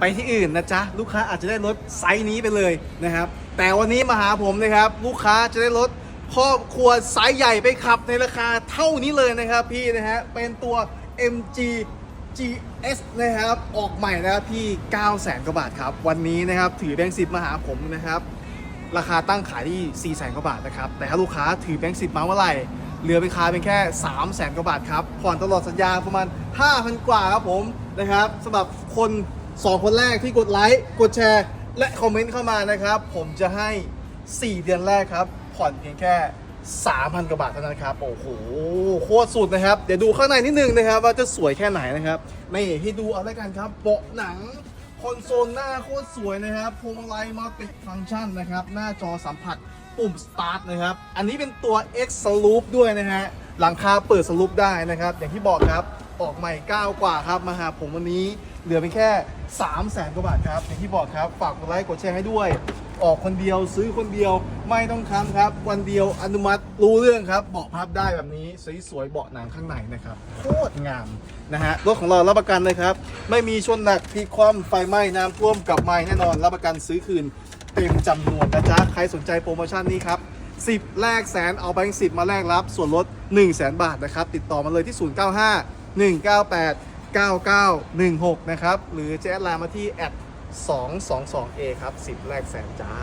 ไปที่อื่นนะจ๊ะ ลูกค้าอาจจะได้รถไซส์นี้ไปเลยนะครับ แต่วันนี้มาหาผมนะครับ ลูกค้าจะได้รถครอบครัวไซส์ใหญ่ไปขับในราคาเท่านี้เลยนะครับพี่นะฮะเป็นตัว MG GS นะครับ ออกใหม่นะครับพี่ 9 0 0 0 0 0กว่าบาทครับ วันนี้นะครับถือแบงค์สิบมาหาผมนะครับ ราคาตั้งขายที่4 0 0 0 0 0กว่าบาทนะครับ แต่ถ้าลูกค้าถือแบงค์สิบมาเมื่อไหร่ เหลือเป็นคาเป็นแค่ 3 0 0 0 0 0กว่าบาทครับ ผ่อนตลอดสัญญาประมาณ 5,000 กว่าครับผมนะครับสำหรับคน 2คนแรกที่กดไลค์กดแชร์ และคอมเมนต์เข้ามานะครับ ผมจะให้ 4 เดือนแรกครับ ผ่อนเพียงแค่ 3,000กว่าบาทเท่านั้นครับ โอ้โหโคตรสุดนะครับ เดี๋ยวดูข้างในนิดนึงนะครับ ว่าจะสวยแค่ไหนนะครับนี่ให้ดูเอาแล้วกันครับเบาะหนังคอนโซลหน้าโคตรสวยนะครับพวงมาลัยมัลติฟังชันนะครับ หน้าจอสัมผัสปุ่ม Start นะครับ อันนี้เป็นตัว X Sloop ด้วยนะฮะ หลังคาเปิดสลูปได้นะครับ อย่างที่บอกครับ ออกใหม่9กว่าครับ มาหาผมวันนี้ เหลือเป็นแค่ 3 0 0แสนกว่าบาทครับ อย่างที่บอกครับ ฝากกดไลค์กดแชร์ให้ด้วย ออกคนเดียวซื้อคนเดียวไม่ต้องค้ำครับ วันเดียวอนุมัติรู้เรื่องครับ เบาะพับได้แบบนี้สวยๆเบาะหนังข้างในนะครับโคตรงามนะฮะรถของเรารับประกันเลยครับ ไม่มีชนหนักพลิกคว่ำไฟไหม้น้ำท่วมกลับไมาแน่นอน รับประกันซื้อคืนเต็มจำนวนนะจ๊ะใครสนใจโปรโมชั่นนี้ครับ10แลกแสนเอาแบงค์สิมาแลกรับ ส่วนลด 1 0 0 0 0แสนบาทนะครับ ติดต่อมาเลยที่ 095 198 9916 นะครับ หรือแจ้ไลน์มาที่แอด 222A ครับ 10แลกแสนจ้า